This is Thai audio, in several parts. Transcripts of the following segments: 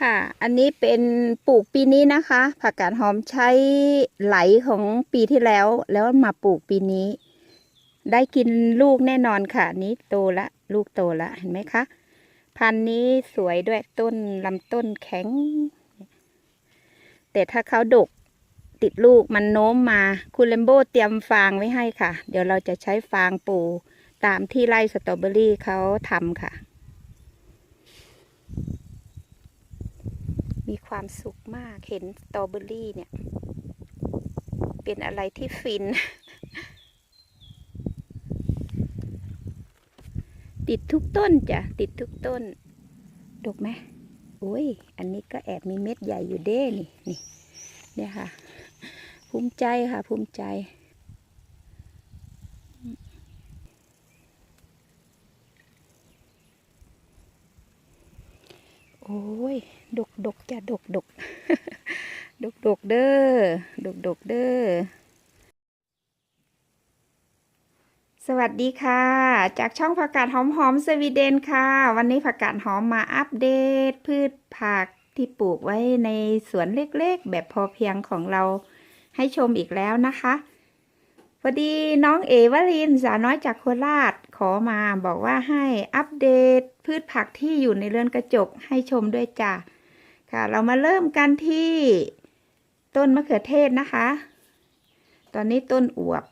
ค่ะอันนี้เป็นปลูกปีนี้นะคะ ผักกาดหอมใช้ไหลของปีที่แล้ว แล้วมาปลูกปีนี้ ได้กินลูกแน่นอนค่ะนี้โตละ ลูกโตละเห็นไหมคะ พันธุ์นี้สวยด้วยต้นลำต้นแข็ง แต่ถ้าเขาดกติดลูกมันโน้มมาคุณเลมโบเตรียมฟางไว้ให้ค่ะ เดี๋ยวเราจะใช้ฟางปูตามที่ไร่สตรอเบอรี่เขาทำค่ะ มีความสุขมากเห็นสตรอเบอรี่เนี่ย เป็นอะไรที่ฟิน ติดทุกต้นจ้ะ ติดทุกต้น ดกไหมโอ้ย อันนี้ก็แอบมีเม็ดใหญ่อยู่เด้นี่นี่เนี่ยค่ะ ภูมิใจค่ะ ภูมิใจ โอ้ย ดกจ้ะดกดกดกดกเด้อดกดกเด้อสวัสดีค่ะ จากช่องผักกาดหอมหอมสวีเดนค่ะ วันนี้ผักกาดหอมมาอัปเดต พืชผักที่ปลูกไว้ในสวนเล็กๆ แบบพอเพียงของเราให้ชมอีกแล้วนะคะพอดีน้องเอวลินสาวน้อยจากโคราชขอมาบอกว่าให้อัปเดตพืชผักที่อยู่ในเรือนกระจกให้ชมด้วยจ้ะ ค่ะ เรามาเริ่มกันที่ต้นมะเขือเทศนะคะ ตอนนี้ต้นอวบ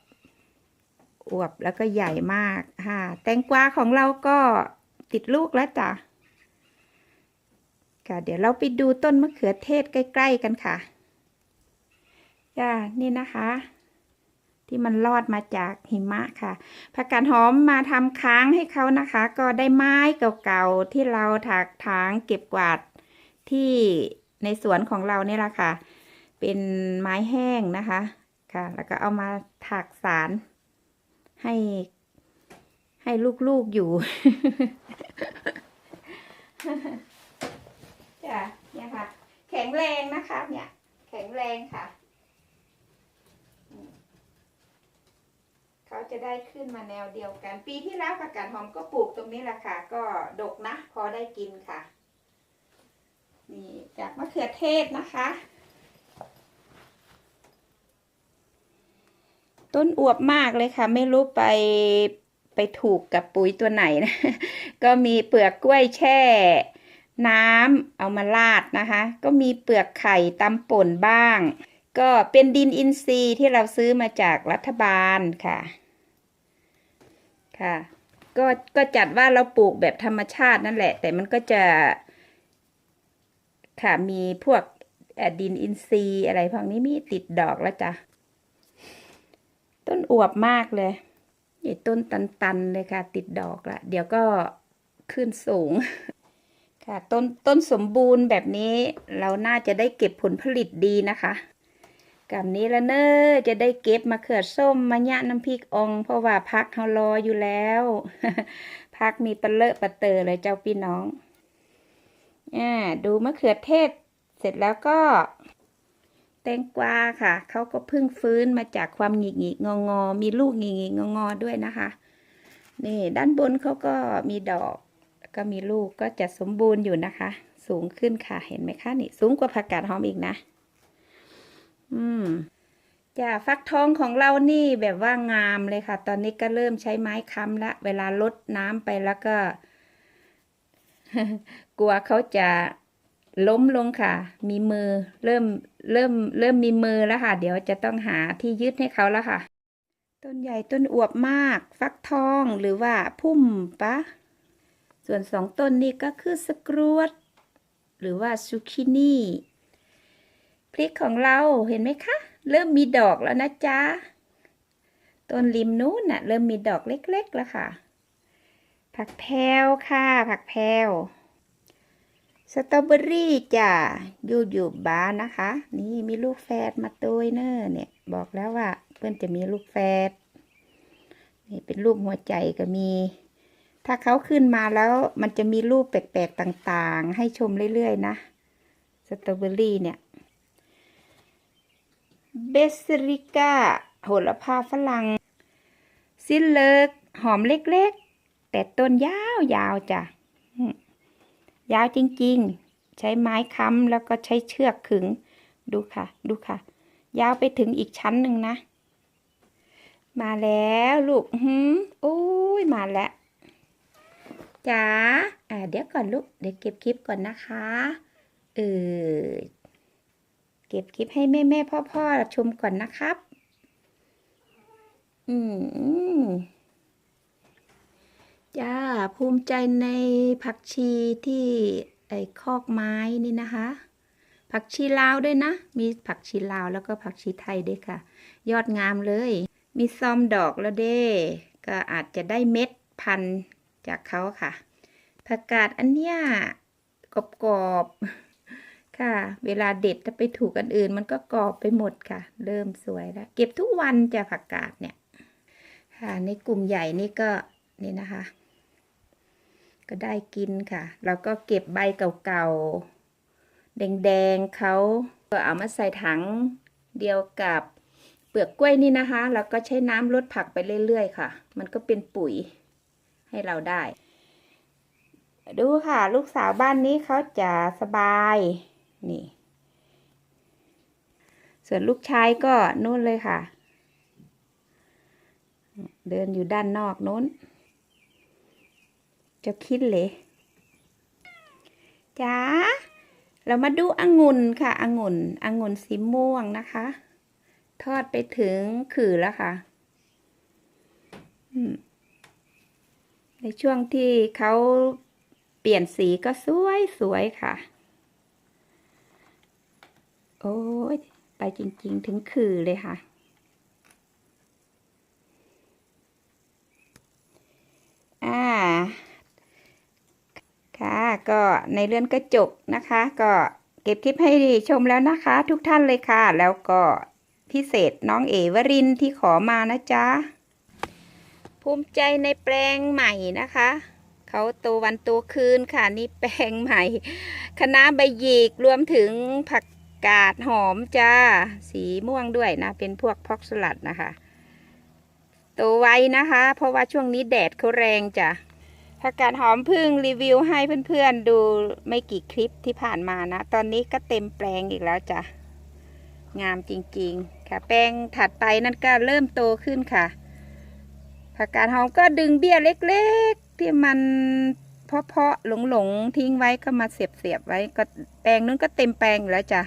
อวบแล้วก็ใหญ่มากค่ะ แตงกวาของเราก็ติดลูกแล้วจ้ะ ค่ะ เดี๋ยวเราไปดูต้นมะเขือเทศใกล้ ๆ กันค่ะจ้านี่นะคะ ที่มันรอดมาจากหิมะค่ะผักกาดหอมมาทำค้างให้เขานะคะ ก็ได้ไม้เก่าๆที่เราถากถางเก็บกวาด ที่ในสวนของเราเนี่ยแหละค่ะ เป็นไม้แห้งนะคะค่ะ แล้วก็เอามาถักสารให้ให้ลูกๆอยู่จ้ะเนี่ยค่ะ แข็งแรงนะคะ เนี่ย แข็งแรงค่ะ เขาจะได้ขึ้นมาแนวเดียวกัน ปีที่แล้วผักกาดหอมก็ปลูกตรงนี้แหละค่ะ ก็ดกนะ พอได้กินค่ะ นี่จากมะเขือเทศนะคะ ต้นอวบมากเลยค่ะ ไม่รู้ไปไปถูกกับปุ๋ยตัวไหนนะ ก็มีเปลือกกล้วยแช่น้ำเอามาราดนะคะ ก็มีเปลือกไข่ตำป่นบ้าง ก็เป็นดินอินทรีย์ที่เราซื้อมาจากรัฐบาลค่ะ ค่ะ ก็ก็จัดว่าเราปลูกแบบธรรมชาตินั่นแหละ แต่มันก็จะ ค่ะมีพวกดินอินทรีย์อะไรพวกนี้มีติดดอกแล้วจ้ะ ต้นอวบมากเลยนี่ต้นตันๆเลยค่ะ ติดดอกละเดี๋ยวก็ขึ้นสูง ค่ะต้นต้นสมบูรณ์แบบนี้เราน่าจะได้เก็บผลผลิตดีนะคะกับนี้ละเนอจะได้เก็บมาเขือส้มมะยะน้ำพริกองเพราะว่าพักเขารออยู่แล้ว พักมีปลาเลอะปลาเตอเลยเจ้าพี่น้อง อ่าดูมะเขือเทศ เสร็จแล้วก็ แตงกวาค่ะเขาก็เพิ่งฟื้นมาจากความหงิกหงิกงองอมีลูกหงิกหงิกงองอด้วยนะคะ นี่ด้านบนเขาก็มีดอกก็มีลูกก็จะสมบูรณ์อยู่นะคะ สูงขึ้นค่ะเห็นไหมคะนี่สูงกว่าผักกาดหอมอีกนะ อืมจ้าฟักทองของเรานี่แบบว่างามเลยค่ะ ตอนนี้ก็เริ่มใช้ไม้ค้ำละ เวลาลดน้ำไปแล้วก็ ลัวเขาจะล้มลงค่ะ มีมือเริ่มเริ่มเริ่มมีมือแล้วค่ะ เดี๋ยวจะต้องหาที่ยึดให้เขาแล้วค่ะ ต้นใหญ่ต้นอวบมาก ฟักทองหรือว่าพุ่มปะ ส่วนสองต้นนี้ก็คือสกรวดหรือว่าซูกินี่พริกของเราเห็นไหมคะ เริ่มมีดอกแล้วนะจ๊ะ ต้นริมนู้นน่ะ เริ่มมีดอกเล็กๆแล้วค่ะ ผักแพรวค่ะ ผักแพรว สตรอเบอรี่จ้ะยูยูบาร์นะคะ นี่มีลูกแฝดมาตัวเนอเนี่ย บอกแล้วว่า เพื่อนจะมีลูกแฝดนี่เป็นรูปหัวใจก็มี ถ้าเขาขึ้นมาแล้วมันจะมีรูปแปลกๆต่างๆ ให้ชมเรื่อยๆนะสตรอเบอรี่เนี่ยเบสริก้าโหระพาฝรั่งซิลเลิกหอมเล็กๆ แต่ต้นยาวๆจ้ะ ยาวจริงๆ ใช้ไม้ค้ำแล้วก็ใช้เชือกขึง ดูค่ะ ดูค่ะ ยาวไปถึงอีกชั้นหนึ่งนะ มาแล้วลูกหืมโอ้ยมาแล้วจ๋าอ่าเดี๋ยวก่อนลูก เดี๋ยวเก็บคลิปก่อนนะคะ เออ เก็บคลิปให้แม่แม่พ่อพ่อๆชมก่อนนะครับ อืม ภูมิใจในผักชีที่ไอ้คอกไม้นี่นะคะ ผักชีลาวด้วยนะ มีผักชีลาวแล้วก็ผักชีไทยด้วยค่ะ ยอดงามเลย มีซอมดอกแล้วเด้ก็อาจจะได้เม็ดพันจากเขาค่ะ ผักกาดอันเนี้ยกรอบๆค่ะ เวลาเด็ดถ้าไปถูกอันอื่น มันก็กรอบไปหมดค่ะ เริ่มสวยแล้ว เก็บทุกวันจะผักกาดเนี่ย ค่ะในกลุ่มใหญ่นี่ก็นี่นะคะ ก็ได้กินค่ะ แล้วก็เก็บใบเก่าๆ แดงๆเขาก็เอามาใส่ถังเดียวกับเปลือกกล้วยนี่นะคะ แล้วก็ใช้น้ำลดผักไปเรื่อยๆค่ะ มันก็เป็นปุ๋ยให้เราได้ ดูค่ะ ลูกสาวบ้านนี้เขาจะสบายนี่ ส่วนลูกชายก็นู่นเลยค่ะ เดินอยู่ด้านนอกนู้น จะคิดเลยจ้าเรามาดูองุ่นค่ะองุ่นองุ่นสีม่วงนะคะ ทอดไปถึงขื่อแล้วค่ะในช่วงที่เขาเปลี่ยนสีก็สวยสวยค่ะ โอ้ยไปจริง ๆ ถึงขื่อเลยค่ะ อ่า ค่ะ ก็ในเรื่อนกระจกนะคะ ก็เก็บคลิปให้ชมแล้วนะคะ ทุกท่านเลยค่ะ แล้วก็พิเศษน้องเอวรินที่ขอมานะจ๊ะ ภูมิใจในแปลงใหม่นะคะเขาโตวันโตคืนค่ะ นี่แปลงใหม่คณะใบหยีกรวมถึงผักกาดหอมจ้า สีม่วงด้วยนะ เป็นพวกพอกสลัดนะคะ โตไวนะคะ เพราะว่าช่วงนี้แดดเขาแรงจ้ะ ผักกาดหอมพึ่งรีวิวให้เพื่อนๆดูไม่กี่คลิปที่ผ่านมานะ ตอนนี้ก็เต็มแปลงอีกแล้วจ้ะ งามจริงๆ ค่ะ แปลงถัดไปนั่นก็เริ่มโตขึ้นค่ะ ผักกาดหอมก็ดึงเบี้ยเล็กๆ ที่มันเพาะๆหลงๆ ทิ้งไว้ก็มาเสียบๆไว้ก็แปลงนู้นก็เต็มแปลงแล้วจ้ะ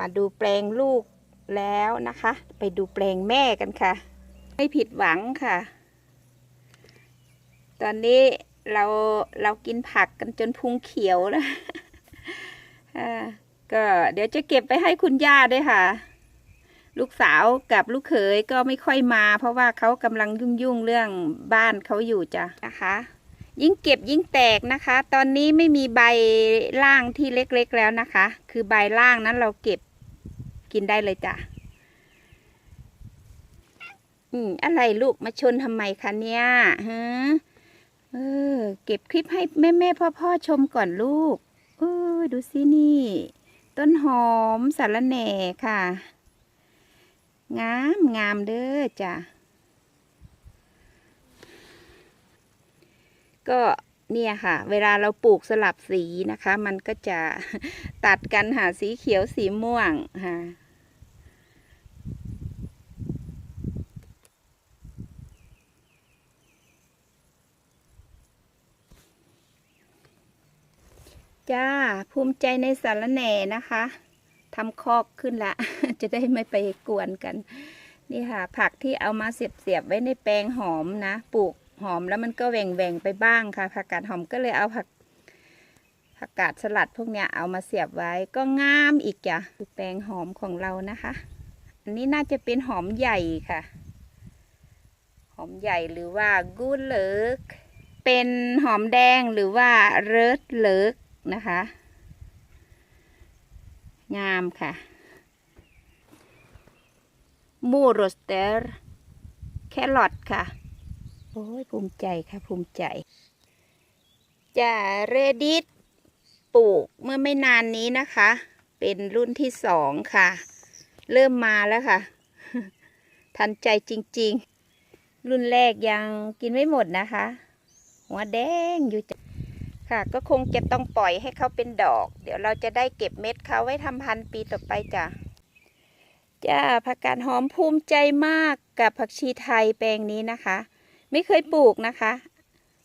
มาดูแปลงลูกแล้วนะคะ ไปดูแปลงแม่กันค่ะ ไม่ผิดหวังค่ะ ตอนนี้เราเรากินผักกันจนพุงเขียวแล้วก็เดี๋ยวจะเก็บไปให้คุณย่าด้วยค่ะ ลูกสาวกับลูกเขยก็ไม่ค่อยมา เพราะว่าเขากำลังยุ่งๆเรื่องบ้านเขาอยู่จ้ะนะคะ ยิ่งเก็บยิ่งแตกนะคะ ตอนนี้ไม่มีใบล่างที่เล็กๆแล้วนะคะ คือใบล่างนั้นเราเก็บกินได้เลยจ้ะอืมอะไรลูกมาชนทำไมคะเนี่ยฮะ เออ เก็บคลิปให้แม่แม่พ่อพ่อๆชมก่อนลูก เออ ดูสินี่ ต้นหอมสารแหน่ค่ะ งามงามเด้อจ้ะ ก็เนี่ยค่ะ เวลาเราปลูกสลับสีนะคะ มันก็จะตัดกันหาสีเขียวสีม่วงค่ะ จ้า ภูมิใจในสารแหน่นะคะทำคอกขึ้นละ จะได้ไม่ไปกวนกัน นี่ค่ะ ผักที่เอามาเสียบๆไว้ในแปลงหอมนะ ปลูกหอมแล้วมันก็แหว่งๆไปบ้างค่ะ ผักกาดหอมก็เลยเอาผักผักกาดสลัดพวกเนี้ยเอามาเสียบไว้ก็งามอีกจ้ะคือแปลงหอมของเรานะคะ อันนี้น่าจะเป็นหอมใหญ่ค่ะ หอมใหญ่หรือว่ากูเลิกเป็นหอมแดงหรือว่าเรดเลิก นะคะ งามค่ะมูโรสเตอร์แครอทค่ะ โอ้ย ภูมิใจค่ะ ภูมิใจ จะเรดิตปลูกเมื่อไม่นานนี้นะคะ เป็นรุ่นที่สองค่ะ เริ่มมาแล้วค่ะ ทันใจจริง ๆ รุ่นแรกยังกินไม่หมดนะคะ หัวแดงอยู่จ้ะ ค่ะ ก็คงจะต้องปล่อยให้เขาเป็นดอก เดี๋ยวเราจะได้เก็บเม็ดเขาไว้ทำพันธุ์ปีต่อไปจ้ะจ้าผักกาดหอมภูมิใจมากกับผักชีไทยแปลงนี้นะคะ ไม่เคยปลูกนะคะ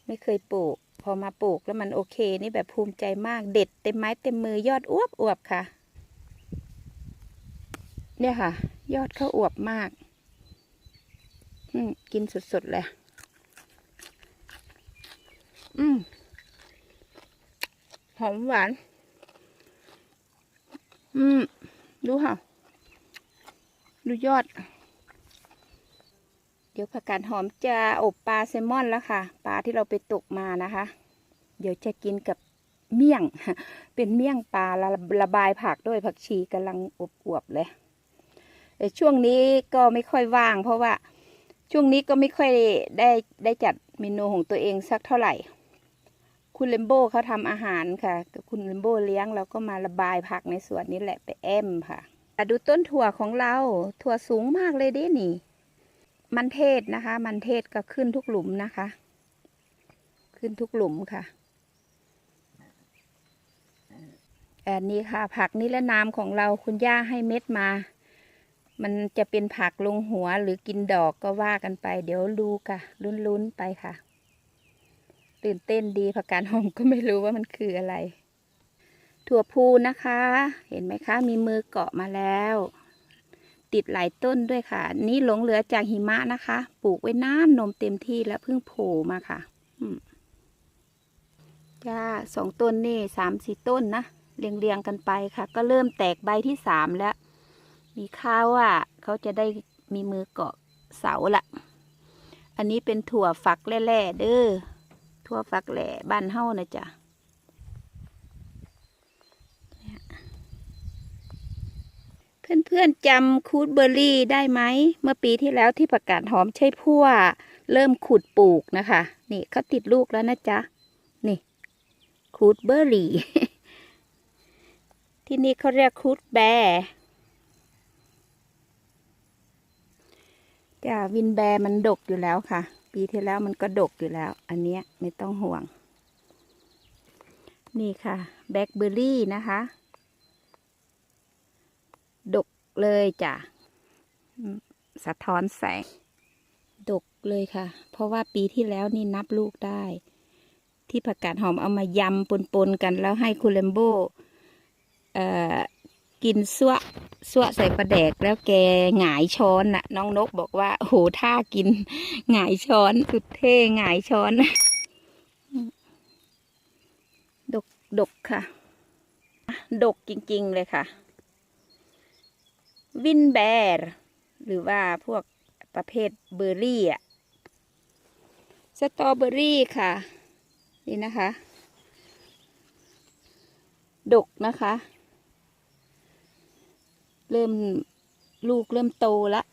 ไม่เคยปลูก พอมาปลูกแล้วมันโอเค นี่แบบภูมิใจมากเด็ดเต็มไม้เต็มมือยอดอวบอวบค่ะ เนี่ยค่ะ ยอดเขาอวบมากอืมกินสดๆเลยอืม หอมหวาน อืม ดูค่ะ ดูยอด เดี๋ยวผักกาดหอมจะอบปลาแซลมอนแล้วค่ะ ปลาที่เราไปตกมานะคะ เดี๋ยวจะกินกับเมี่ยง เป็นเมี่ยงปลาระระบายผักด้วยผักชีกำลังอวบๆเลยแต่ช่วงนี้ก็ไม่ค่อยว่าง เพราะว่าช่วงนี้ก็ไม่ค่อยได้ได้จัดเมนูของตัวเองสักเท่าไหร่ คุณเลมโบเขาทำอาหารค่ะ คุณเลมโบเลี้ยงเราก็มาระบายผักในสวนนี้แหละไปแอมค่ะดูต้นถั่วของเรา ถั่วสูงมากเลยเด้นี่ มันเทศนะคะ มันเทศก็ขึ้นทุกหลุมนะคะ ขึ้นทุกหลุมค่ะอันนี้ค่ะ ผักนิรนามของเราคุณย่าให้เม็ดมา มันจะเป็นผักลงหัวหรือกินดอกก็ว่ากันไป เดี๋ยวดูค่ะลุ้นๆไปค่ะ ตื่นเต้นดีผักกาดหอมก็ไม่รู้ว่ามันคืออะไร ถั่วพูนะคะ เห็นไหมคะ มีมือเกาะมาแล้ว ติดหลายต้นด้วยค่ะ นี่หลงเหลือจากหิมะนะคะ ปลูกไว้นานนมเต็มที่แล้วเพิ่งโผล่มาค่ะอืมจ้าสองต้นนี่สามสี่ต้นนะเรียงเรียงๆกันไปค่ะ ก็เริ่มแตกใบที่สามแล้ว มีข้าวว่าเขาจะได้มีมือเกาะเสาละ อันนี้เป็นถั่วฝักแล่ๆเด้อ ทั่วฟักแหล่บ้านเฮ้านะจ๊ะเพื่อนๆจำคูดเบอร์รี่ได้ไหม เมื่อปีที่แล้วที่ประกาศหอมใช่พั่วเริ่มขุดปลูกนะคะ นี่เขาติดลูกแล้วนะจ๊ะ นี่คูดเบอร์รี่ ที่นี่เขาเรียกคูดแบร์จ้าวินแบร์มันดกอยู่แล้วค่ะ ปีที่แล้วมันก็ดกอยู่แล้ว อันเนี้ยไม่ต้องห่วง นี่ค่ะ แบล็คเบอร์รี่นะคะ ดกเลยจ้ะ สะท้อนแสง ดกเลยค่ะ เพราะว่าปีที่แล้วนี่นับลูกได้ ที่ผักกาดหอมเอามายำปนๆกันแล้วให้คุณเลมโบเอ่อ กินซั่วซั่วใส่ปลาแดกแล้วแกหงายช้อนน่ะ น้องนกบอกว่าโหท่ากินหงายช้อนสุดเท่หงายช้อนดกดกค่ะ ดกจริงๆเลยค่ะ วินแบร์หรือว่าพวกประเภทเบอร์รี่อะสตรอเบอร์รี่ค่ะ นี่นะคะ ดกนะคะ เริ่มลูกเริ่มโตละ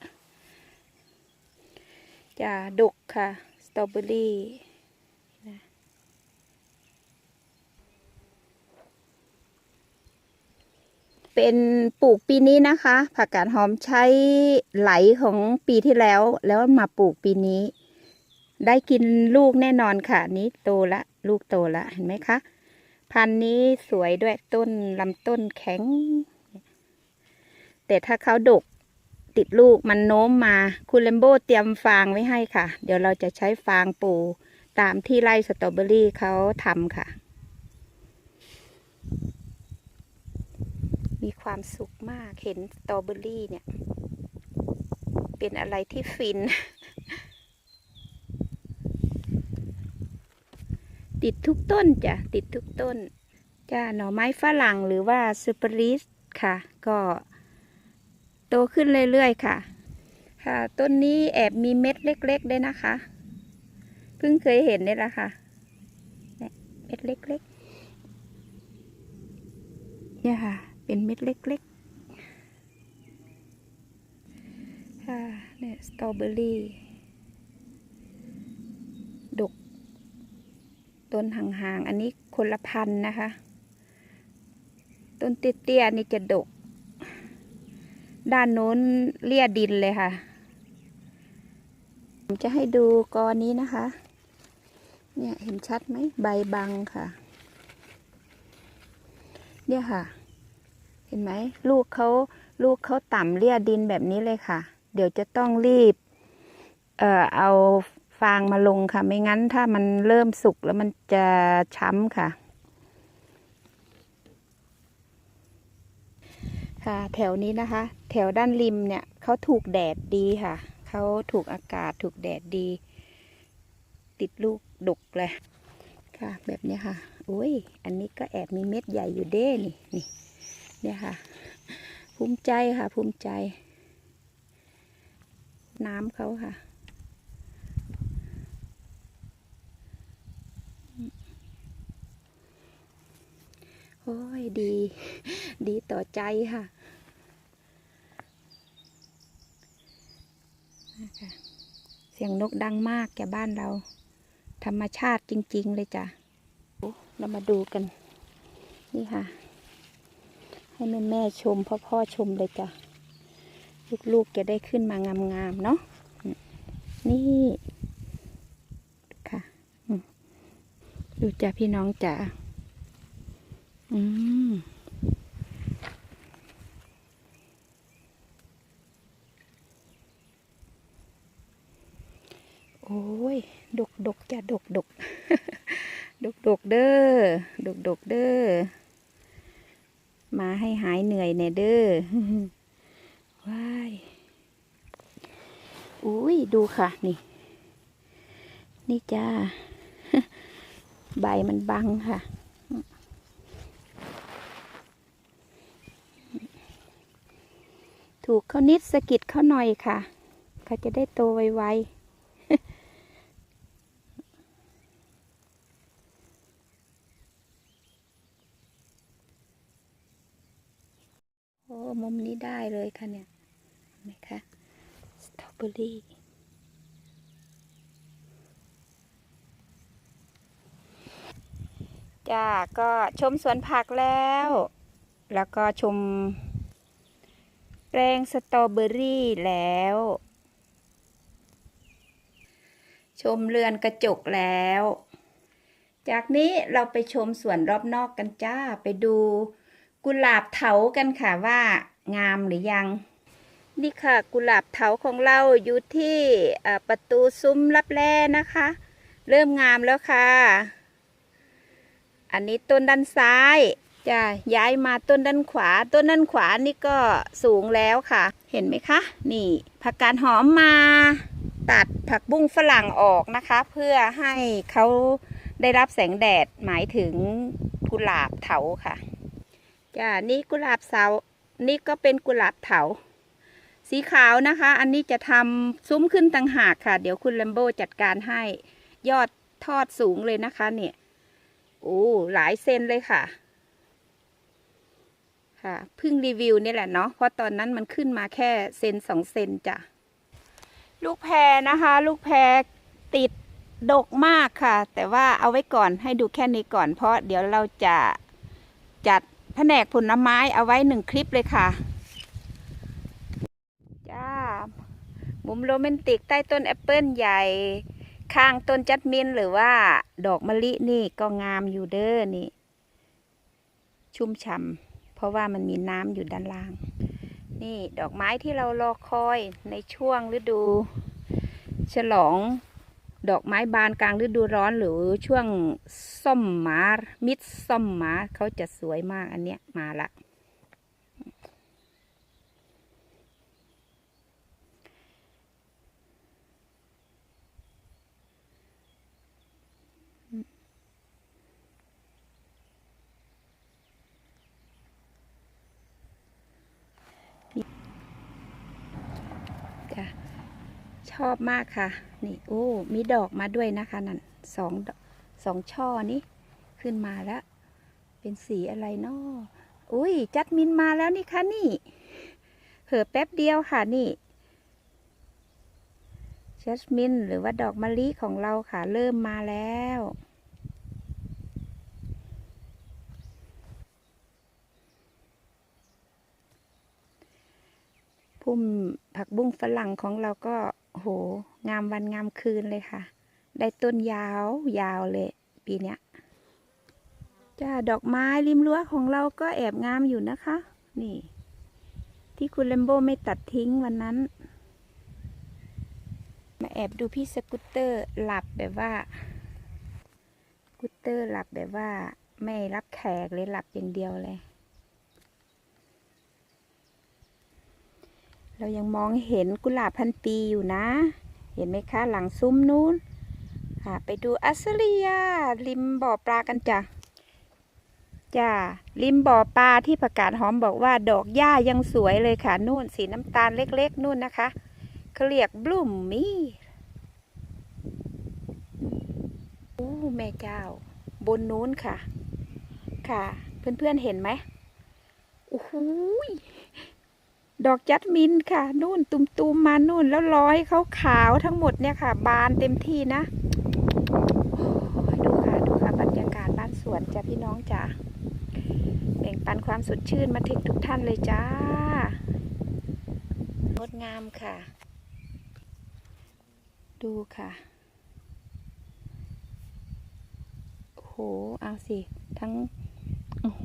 จะดกค่ะ สตรอเบอรี่เป็นปลูกปีนี้นะคะ ผักกาดหอมใช้ไหลของปีที่แล้ว แล้วมาปลูกปีนี้ ได้กินลูกแน่นอนค่ะ นี้โตละลูกโตละเห็นไหมคะ พันนี้สวยด้วยต้นลำต้นแข็ง แต่ถ้าเขาดกติดลูกมันโน้มมาคุณเลมโบเตรียมฟางไว้ให้ค่ะ เดี๋ยวเราจะใช้ฟางปูตามที่ไร่สตรอเบอรี่เขาทำค่ะ มีความสุขมากเห็นสตรอเบอรี่เนี่ย เป็นอะไรที่ฟิน ติดทุกต้นจ้ะ ติดทุกต้น จ้าหน่อไม้ฝรั่งหรือว่าซูเปอริสค่ะ ก็ โตขึ้นเรื่อยๆค่ะ ค่ะ ต้นนี้แอบมีเม็ดเล็กๆด้วยนะคะ เพิ่งเคยเห็นนี่แหละค่ะเม็ดเล็กๆ เนี่ยค่ะ เป็นเม็ดเล็กๆ ค่ะ เนี่ยสตรอเบอรี่ดก ต้นห่างๆ อันนี้คนละพันนะคะ ต้นเตี้ยๆนี่จะดก ด้านโน้นเลี่ยดินเลยค่ะ ผมจะให้ดูกอนี้นะคะ เนี่ยเห็นชัดไหมใบบังค่ะ เนี่ยค่ะ เห็นไหมลูกเขาลูกเขาต่ำเลี่ยดินแบบนี้เลยค่ะ เดี๋ยวจะต้องรีบ เอ่อเอาฟางมาลงค่ะ ไม่งั้นถ้ามันเริ่มสุกแล้วมันจะช้ำค่ะ ค่ะ แถวนี้นะคะ แถวด้านริมเนี่ยเขาถูกแดดดีค่ะ เขาถูกอากาศถูกแดดดี ติดลูกดกเลยค่ะ แบบนี้ค่ะอุ้ย อันนี้ก็แอบมีเม็ดใหญ่อยู่เด้นี่นี่เนี่ยค่ะ ภูมิใจค่ะ ภูมิใจ น้ำเขาค่ะโอ้ยดี ดีต่อใจค่ะ นะคะเสียงนกดังมากแกบ้านเรา ธรรมชาติจริง ๆ เลยจ้ะเรามาดูกัน นี่ค่ะ ให้แม่แม่ชมพ่อพ่อชมเลยจ้ะ ลูกๆจะได้ขึ้นมางามๆเนาะนี่ค่ะดูจ้ะพี่น้องจ๋าอืม โอ้ยดกดกจ้ะดกดกดกดกเด้อดกดกเด้อมาให้หายเหนื่อยแน่เด้อว้ายอุ้ยดูค่ะนี่ นี่จ้าใบมันบังค่ะถูกเขานิดสะกิดเขาหน่อยค่ะ เขาจะได้โตไวๆ มุมนี้ได้เลยค่ะเนี่ยเห็นไหมคะสตรอเบอรี่จ้าก็ชมสวนผักแล้ว แล้วก็ชมแปลงสตรอเบอรี่แล้ว ชมเรือนกระจกแล้ว จากนี้เราไปชมสวนรอบนอกกันจ้าไปดู กุหลาบเถากันค่ะว่างามหรือยัง นี่ค่ะกุหลาบเถาของเราอยู่ที่ประตูซุ้มรับแลนะคะ เริ่มงามแล้วค่ะ อันนี้ต้นด้านซ้ายจะย้ายมาต้นด้านขวา ต้นด้านขวานี่ก็สูงแล้วค่ะ เห็นไหมคะ นี่ผักกาดหอมมา ตัดผักบุ้งฝรั่งออกนะคะ เพื่อให้เขาได้รับแสงแดดหมายถึงกุหลาบเถาค่ะ จ้านี่กุหลาบเสา นี่ก็เป็นกุหลาบเถา สีขาวนะคะ อันนี้จะทำซุ้มขึ้นต่างหากค่ะ เดี๋ยวคุณแลมโบจัดการให้ ยอดทอดสูงเลยนะคะ เนี่ย โอ้ หลายเซนเลยค่ะ ค่ะ เพิ่งรีวิวนี่แหละเนาะ เพราะตอนนั้นมันขึ้นมาแค่เซนสองเซนจ้ะ ลูกแพรนะคะ ลูกแพรติดดกมากค่ะ แต่ว่าเอาไว้ก่อนให้ดูแค่นี้ก่อนเพราะเดี๋ยวเราจะจัด ผนกผลไม้เอาไว้หนึ่งคลิปเลยค่ะ จ้า มุมโรแมนติกใต้ต้นแอปเปิลใหญ่ ข้างต้นจัดมินหรือว่าดอกมะลินี่ก็งามอยู่เด้อนี่ ชุ่มฉ่ำเพราะว่ามันมีน้ำอยู่ด้านล่าง นี่ดอกไม้ที่เรารอคอยในช่วงฤดู ฉลอง ดอกไม้บานกลางฤดูร้อนหรือช่วงส้มหมามิดส้มหมาเขาจะสวยมากอันเนี้ยมาละจ้ะช อบมากค่ะ นี่โอ้มีดอกมาด้วยนะคะนั่นสองสองช่อนี้ขึ้นมาแล้ว เป็นสีอะไรเนาะอุ้ยจัดมินมาแล้วนี่ค่ะนี่เผลอแป๊บเดียวค่ะนี่จัสมินหรือว่าดอกมะลิของเราค่ะ เริ่มมาแล้ว พุ่มผักบุ้งฝรั่งของเราก็ โห งามวันงามคืนเลยค่ะ ได้ต้นยาวยาวเลย ปีเนี้ยจ้าดอกไม้ริมรั้วของเราก็แอบงามอยู่นะคะ นี่ ที่คุณเลมโบไม่ตัดทิ้งวันนั้น มาแอบดูพี่สกูตเตอร์หลับแบบว่าสกูตเตอร์หลับแบบว่า ไม่รับแขกเลยหลับอย่างเดียวเลย เรายังมองเห็นกุหลาบพันปีอยู่นะ เห็นไหมคะหลังซุ้มนู้น ค่ะ ไปดูอัสเซเรียริมบ่อปลากันจ้ะจ้าริมบ่อปลาที่ประกาศหอมบอกว่าดอกหญ้ายังสวยเลยค่ะนู่นสีน้ำตาลเล็กๆ นู่นนะคะเขาเรียกบลูมมี่โอ้แม่เจ้า บนนู้นค่ะ ค่ะ เพื่อนๆเห็นไหมโอ้โห ดอกจัดมินค่ะ นู่นตุมๆมานู่นแล้วร้อยเขาขาวทั้งหมดเนี่ยค่ะ บานเต็มที่นะดูค่ะดูค่ะบรรยากาศบ้านสวนจ้ะพี่น้องจ้ะแบ่งปันความสดชื่นมาถึงทุกท่านเลยจ้างดงามค่ะ ดูค่ะโอ้โหเอาสิ ทั้งโอ้โห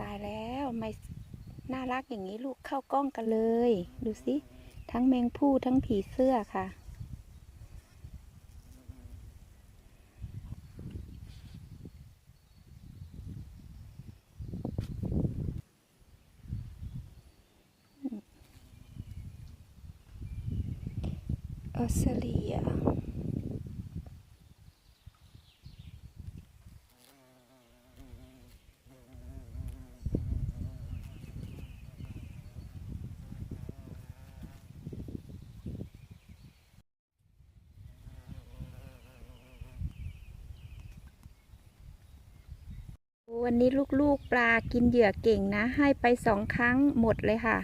ตายแล้วไม่ น่ารักอย่างนี้ลูกเข้ากล้องกันเลย ดูสิ ทั้งแมงผู้ทั้งผีเสื้อค่ะ ออสเตรเลีย วันนี้ลูกๆปลากินเหยื่อเก่งนะ ให้ไปสองครั้งหมดเลยค่ะ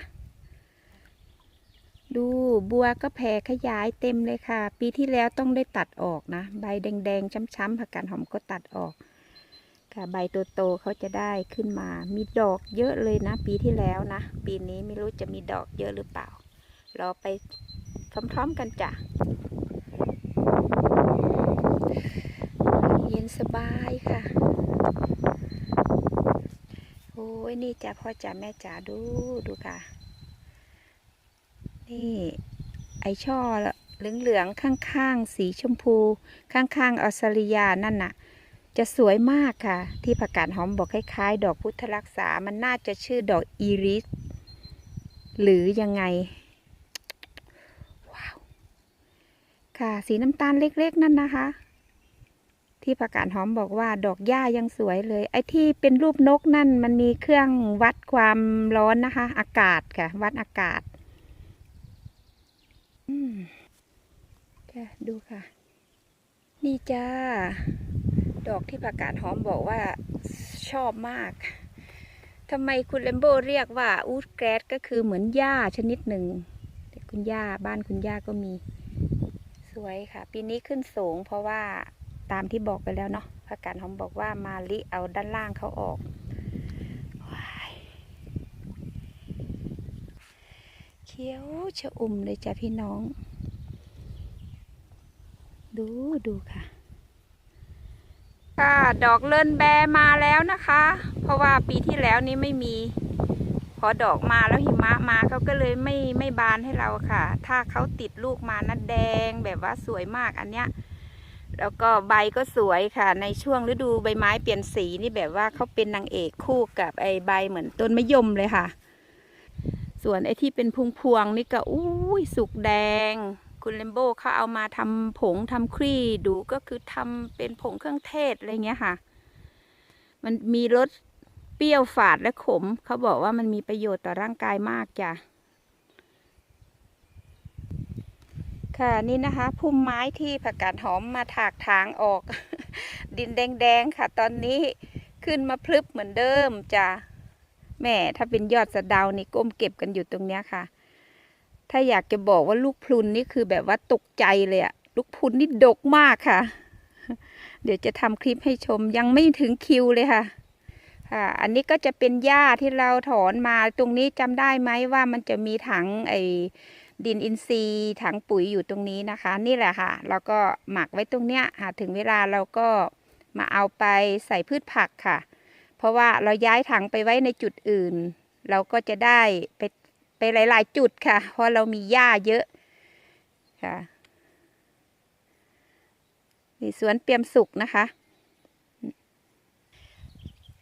ดูบัวก็แผ่ขยายเต็มเลยค่ะ ปีที่แล้วต้องได้ตัดออกนะ ใบแดงๆ ช้ำๆผักกาดหอมก็ตัดออก ค่ะใบโตๆเขาจะได้ขึ้นมา มีดอกเยอะเลยนะ ปีที่แล้วนะ ปีนี้ไม่รู้จะมีดอกเยอะหรือเปล่าราไปพร้อมๆกันจ้ะเย็นสบายค่ะ ยนี่จ้ะพ่อจ๋าแม่จ๋าดูดูค่ะ นี่ ไอช่อเหลืองๆข้างๆ สีชมพู ข้างๆออสเตรเลียนั่นน่ะ จะสวยมากค่ะ ที่ผักกาดหอมบอกคล้ายๆ ดอกพุทธรักษา มันน่าจะชื่อดอกอีริส หรือยังไง ว้าว ค่ะ สีน้ำตาลเล็กๆ นั่นนะคะ ที่ผักกาดหอมบอกว่าดอกหญ้ายังสวยเลย ไอ้ที่เป็นรูปนกนั่นมันมีเครื่องวัดความร้อนนะคะ อากาศค่ะ วัดอากาศอืมค่ะดูค่ะ นี่จ้า ดอกที่ผักกาดหอมบอกว่าชอบมากทำไมคุณเลมโบเรียกว่าอูดแกรสก็คือเหมือนหญ้าชนิดหนึ่งคุณย่าบ้านคุณย่าก็มี สวยค่ะ ปีนี้ขึ้นสูงเพราะว่า ตามที่บอกไปแล้วเนาะผักกาดหอมบอกว่ามาลิเอาด้านล่างเขาออก เขียวชะอุ่มเลยจ้ะพี่น้อง ดูดูค่ะ ค่ะ ดอกเลินแบมาแล้วนะคะ เพราะว่าปีที่แล้วนี้ไม่มีพอดอกมาแล้วหิมะมาเขาก็เลยไม่ไม่บานให้เราค่ะ ถ้าเขาติดลูกมานะแดงแบบว่าสวยมากอันเนี้ย แล้วก็ใบก็สวยค่ะ ในช่วงฤดูใบไม้เปลี่ยนสีนี่แบบว่าเขาเป็นนางเอกคู่กับไอใบเหมือนต้นมะยมเลยค่ะ ส่วนไอที่เป็นพวงพวงนี่ก็อุ้ยสุกแดง คุณเลมโบเขาเอามาทำผงทำครีดูก็คือทำเป็นผงเครื่องเทศอะไรเงี้ยค่ะ มันมีรสเปรี้ยวฝาดและขม เขาบอกว่ามันมีประโยชน์ต่อร่างกายมากจ้ะ ค่ะนี่นะคะพุ่มไม้ที่ผักกาดหอมมาถากถางออก ดินแดงๆค่ะ ตอนนี้ขึ้นมาพลึบเหมือนเดิมจ้ะแม่ถ้าเป็นยอดสะเดานี่ก้มเก็บกันอยู่ตรงเนี้ยค่ะ ถ้าอยากจะบอกว่าลูกพลุนนี่คือแบบว่าตกใจเลยอะลูกพลุนนี่ดกมากค่ะ เดี๋ยวจะทำคลิปให้ชมยังไม่ถึงคิวเลยค่ะค่ะอันนี้ก็จะเป็นหญ้าที่เราถอนมาตรงนี้จำได้ไหมว่ามันจะมีถังไอ ดินอินทรีย์ถังปุ๋ยอยู่ตรงนี้นะคะ นี่แหละค่ะเราก็หมักไว้ตรงเนี้ยค่ะถึงเวลาเราก็มาเอาไปใส่พืชผักค่ะ เพราะว่าเราย้ายถังไปไว้ในจุดอื่น เราก็จะได้ไปไปหลาย ๆ จุดค่ะ เพราะเรามีหญ้าเยอะค่ะนี่สวนเปียมสุกนะคะ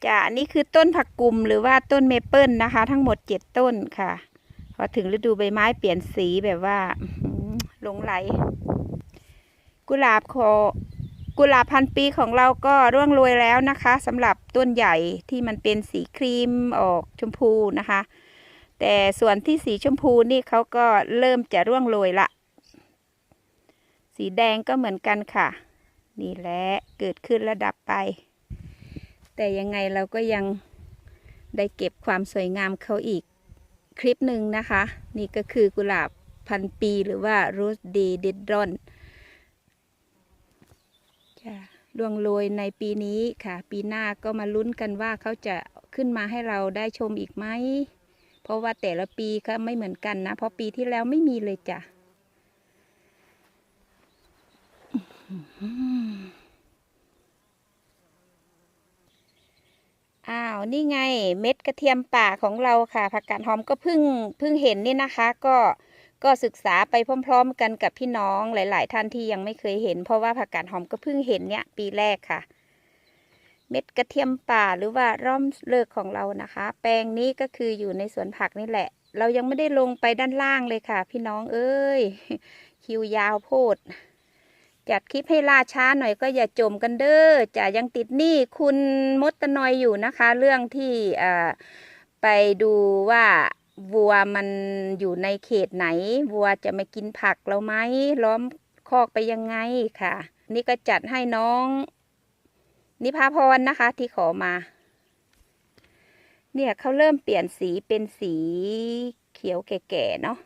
จะนนี่คือต้นผักกุมหรือว่าต้นเมเปิลนะคะ ทั้งหมดเจ็ดต้นค่ะ พอถึงฤดูใบไม้เปลี่ยนสีแบบว่าอื้อหือหลงไหล กุหลาบโคกุหลาบพันปีของเราก็ร่วงโรยแล้วนะคะสำหรับต้นใหญ่ที่มันเป็นสีครีมออกชมพูนะคะ แต่ส่วนที่สีชมพูนี่เขาก็เริ่มจะร่วงโรยละ สีแดงก็เหมือนกันค่ะ นี่แหละเกิดขึ้นระดับไป แต่ยังไงเราก็ยังได้เก็บความสวยงามเขาอีก คลิปหนึ่งนะคะ นี่ก็คือกุหลาบพันปีหรือว่าโรสเดย์เดรอนจะล่วงโรยในปีนี้ค่ะ ปีหน้าก็มาลุ้นกันว่าเขาจะขึ้นมาให้เราได้ชมอีกไหม เพราะว่าแต่ละปีก็ไม่เหมือนกันนะ เพราะปีที่แล้วไม่มีเลยจ้ะ อ้าว นี่ไงเม็ดกระเทียมป่าของเราค่ะผักกาดหอมก็เพิ่งเพิ่งเห็นนี่นะคะ ก็ก็ศึกษาไปพร้อม ๆ กันกับพี่น้องหลาย ๆ ท่านที่ยังไม่เคยเห็น เพราะว่าผักกาดหอมก็เพิ่งเห็นเนี่ยปีแรกค่ะ เม็ดกระเทียมป่าหรือว่าร่อมเลิกของเรานะคะ แปลงนี้ก็คืออยู่ในสวนผักนี่แหละ เรายังไม่ได้ลงไปด้านล่างเลยค่ะ พี่น้องเอ้ยคิวยาวโพด จัดคลิปให้ล่าช้าหน่อยก็อย่าจมกันเด้อจะยังติดหนี้คุณมดตะนอยอยู่นะคะ เรื่องที่ไปดูว่าวัวมันอยู่ในเขตไหน วัวจะมากินผักเราไหมล้อมคอกไปยังไงค่ะ นี่ก็จัดให้น้อง นิพาพรนะคะ ที่ขอมา เนี่ยเขาเริ่มเปลี่ยนสีเป็นสีเขียวแก่ๆเนาะ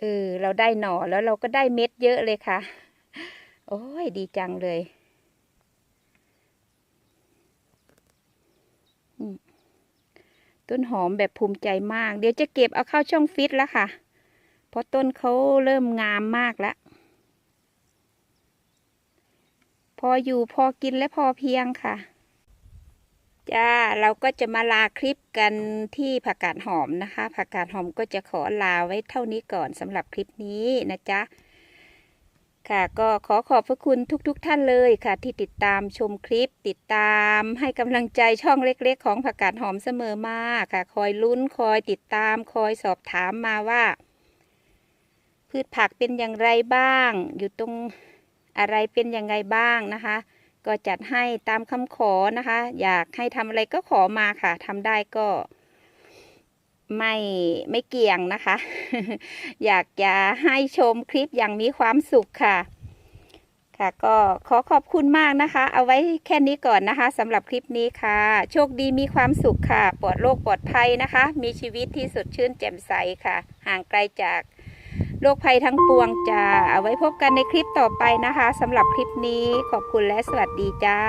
เออเราได้หน่อแล้วเราก็ได้เม็ดเยอะเลยค่ะ โอ้ยดีจังเลยต้นหอมแบบภูมิใจมาก เดี๋ยวจะเก็บเอาเข้าช่องฟิตแล้วค่ะ เพราะต้นเขาเริ่มงามมากแล้ว พออยู่พอกินและพอเพียงค่ะ จ้าเราก็จะมาลาคลิปกันที่ผักกาดหอมนะคะ ผักกาดหอมก็จะขอลาไว้เท่านี้ก่อนสำหรับคลิปนี้นะจ๊ะค่ะก็ขอขอบพระคุณทุกๆทท่านเลยค่ะ ที่ติดตามชมคลิป ติดตามให้กำลังใจช่องเล็กๆ ของผักกาดหอมเสมอมาค่ะ คอยลุ้นคอยติดตามคอยสอบถามมาว่า พืชผักเป็นอย่างไรบ้าง อยู่ตรงอะไรเป็นยังไงบ้างนะคะ ก็จัดให้ตามคำขอนะคะ อยากให้ทำอะไรก็ขอมาค่ะทำได้ก็ไม่ไม่เกี่ยงนะคะ อยากจะให้ชมคลิปอย่างมีความสุขค่ะ ค่ะก็ขอขอบคุณมากนะคะ เอาไว้แค่นี้ก่อนนะคะสำหรับคลิปนี้ค่ะ โชคดีมีความสุขค่ะ ปลอดโรคปลอดภัยนะคะ มีชีวิตที่สดชื่นแจ่มใสค่ะ ห่างไกลจาก โรคภัยทั้งปวงจะเอาไว้พบกันในคลิปต่อไปนะคะสำหรับคลิปนี้ขอบคุณและสวัสดีจ้า